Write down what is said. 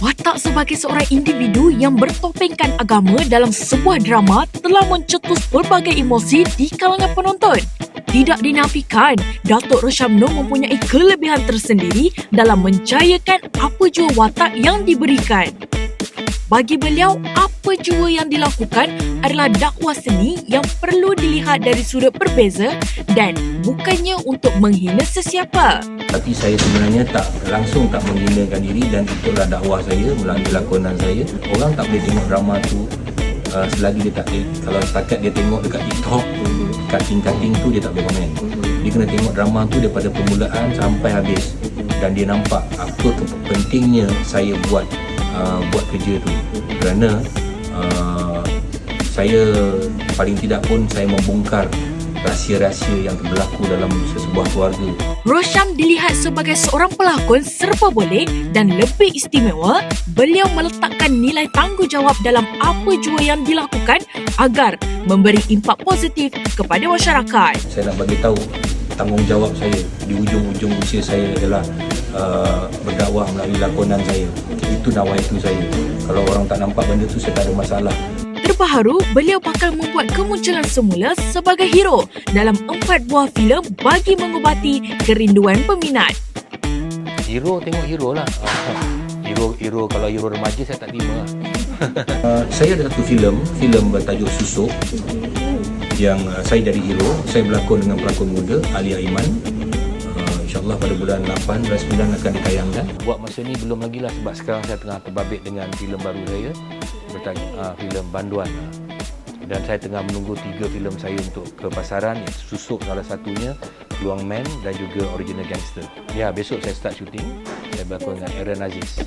Watak sebagai seorang individu yang bertopengkan agama dalam sebuah drama telah mencetus pelbagai emosi di kalangan penonton. Tidak dinafikan, Datuk Roshamno mempunyai kelebihan tersendiri dalam menjayakan apa jua watak yang diberikan. Bagi beliau, apa jua yang dilakukan adalah dakwah seni yang perlu dilihat dari sudut berbeza dan bukannya untuk menghina sesiapa. Tapi saya sebenarnya tak langsung tak menghinakan diri dan itulah dakwah saya melalui lakonan saya. Orang tak boleh tengok drama tu uh, selagi dia tak kalau setakat dia tengok dekat TikTok cutting-cutting tu dia tak boleh komen. Dia kena tengok drama tu daripada permulaan sampai habis dan dia nampak apa pentingnya saya buat uh, buat kerja tu. Kerana uh, saya paling tidak pun saya membongkar rahsia-rahsia yang berlaku dalam sesebuah keluarga. Rosham dilihat sebagai seorang pelakon serba boleh dan lebih istimewa, beliau meletakkan nilai tanggungjawab dalam apa jua yang dilakukan agar memberi impak positif kepada masyarakat. Saya nak bagi tahu tanggungjawab saya di ujung-ujung usia saya adalah uh, berdakwah melalui lakonan saya. Itu nawaitu saya. Kalau orang tak nampak benda tu saya tak ada masalah. Terbaharu, beliau bakal membuat kemunculan semula sebagai hero dalam empat buah filem bagi mengubati kerinduan peminat. Hero tengok hero lah. Hero hero kalau hero remaja saya tak terima lah. Uh, saya ada satu filem, filem bertajuk Susuk yang uh, saya jadi hero. Saya berlakon dengan pelakon muda Ali Aiman. InsyaAllah pada bulan 8 dan 9 akan ditayangkan. Buat masa ni belum lagi lah sebab sekarang saya tengah terbabit dengan filem baru saya. Bertajuk uh, filem Banduan. Dan saya tengah menunggu tiga filem saya untuk ke pasaran. Susuk salah satunya Peluang Man dan juga Original Gangster. Ya besok saya start syuting saya berlakon dengan Aaron Aziz